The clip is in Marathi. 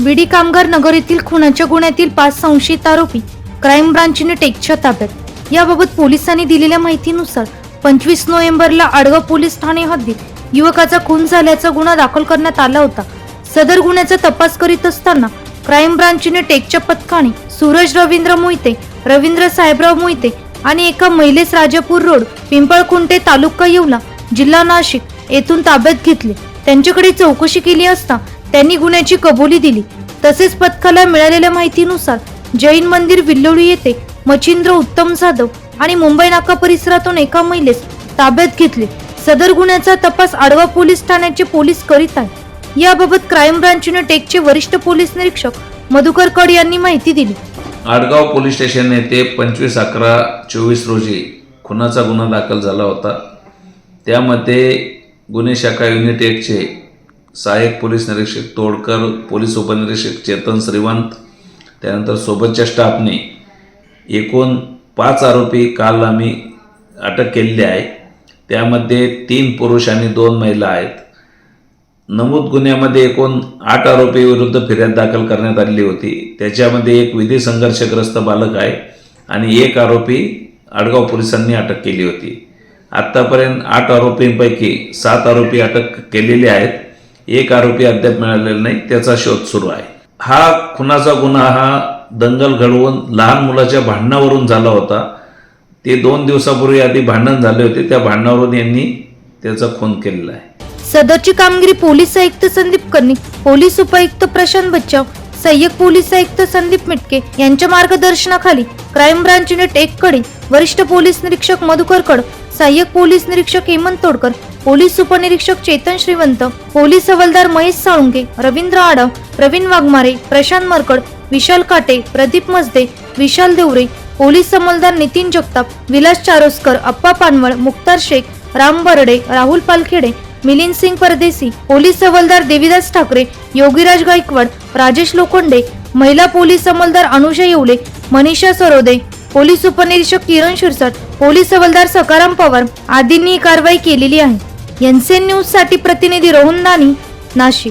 विडी कामगार नगर येथील खुनाच्या गुन्ह्यातील पाच संशयित आरोपी क्राईम ब्रांचने टेकच्या ताब्यात. याबाबत पोलिसांनी दिलेल्या माहितीनुसार पंचवीस नोव्हेंबरला आडगाव पोलीस ठाणे हद्दीत युवकाचा खून झाल्याचा गुन्हा दाखल करण्यात आला होता. सदर गुन्ह्याचा तपास करीत असताना क्राईम ब्रांचने टेकच्या पथकाने सूरज रवींद्र मोहिते रवींद्र साहेबराव मोहिते आणि एका महिलेस राजापूर रोड पिंपळकुंटे तालुका येवला जिल्हा नाशिक येथून ताब्यात घेतले. त्यांच्याकडे चौकशी केली असता त्यांनी गुन्ह्याची कबुली दिली. तसेच पथकाला मिळालेल्या माहितीनुसार जैन मंदिर विल्लोळी येथे मच्छिंद्र उत्तम जाधव आणि मुंबई नाका परिसरातून एका महिलेस ताब्यात घेतले. सदर गुन्ह्याचा तपास आडवा पोलीस ठाण्याचे पोलीस करीत आहेत. याबाबत क्राईम ब्रांचने टेकचे वरिष्ठ पोलीस निरीक्षक मधुकर कड यांनी माहिती दिली. आडगाव पोलीस स्टेशन येथे पंचवीस अकरा चोवीस रोजी खुनाचा गुन्हा दाखल झाला होता. त्यामध्ये गुन्हे शाखा युनिट एकचे सहाय्यक पोलीस निरीक्षक तोडकर पोलीस उपनिरीक्षक चेतन श्रीवंत त्यानंतर सोबतच्या स्टाफने एकूण पाच आरोपी काल आम्ही अटक केलेली आहे. त्यामध्ये तीन पुरुष आणि दोन महिला आहेत. नमूद गुन्ह्यामध्ये एकूण आठ आरोपी विरुद्ध फिर्याद दाखल करण्यात आलेली होती. त्याच्यामध्ये एक विधी संघर्षग्रस्त बालक आहे आणि एक आरोपी आडगाव पोलिसांनी अटक केली होती. आत्तापर्यंत आठ आरोपींपैकी सात आरोपी अटक केलेले आहेत. एक आरोपी अद्याप मिळालेला नाही त्याचा शोध सुरू आहे. हा खुनाचा गुन्हा हा दंगल घडवून लहान मुलाच्या भांडणावरून झाला होता. ते दोन दिवसापूर्वी आधी भांडण झाले होते त्या भांडणावरून यांनी त्याचा खून केलेला आहे. सदरची कामगिरी पोलीस आयुक्त संदीप कर्णिक पोलीस उपायुक्त प्रशांत बच्चाव सहाय्यक पोलीस आयुक्त संदीप मिटके यांच्या मार्गदर्शनाखाली क्राईम ब्रांच युनिट एक कडे वरिष्ठ पोलीस निरीक्षक मधुकर कड सहाय्यक पोलीस निरीक्षक हेमंत तोडकर पोलीस उपनिरीक्षक चेतन श्रीवंत पोलीस हवालदार महेश साळुंके रवींद्र आडव प्रवीण वाघमारे प्रशांत मरकड विशाल काटे प्रदीप मजदे विशाल देवरे पोलीस अंमलदार नितीन जगताप विलास चारोस्कर अप्पा पानवळ मुक्तार शेख राम बर्डे राहुल पालखेडे मिलिंद सिंग परदेसी पोलीस हवालदार देवीदास ठाकरे योगीराज गायकवाड राजेश लोखंडे महिला पोलीस अंमलदार अनुषा येवले मनीषा सरोदे पोलीस उपनिरीक्षक किरण शिरसाट पोलीस हवालदार सकाराम पवार आदींनी ही कारवाई केलेली आहे. एनसीएन न्यूजसाठी प्रतिनिधी रोहन दानी नाशिक.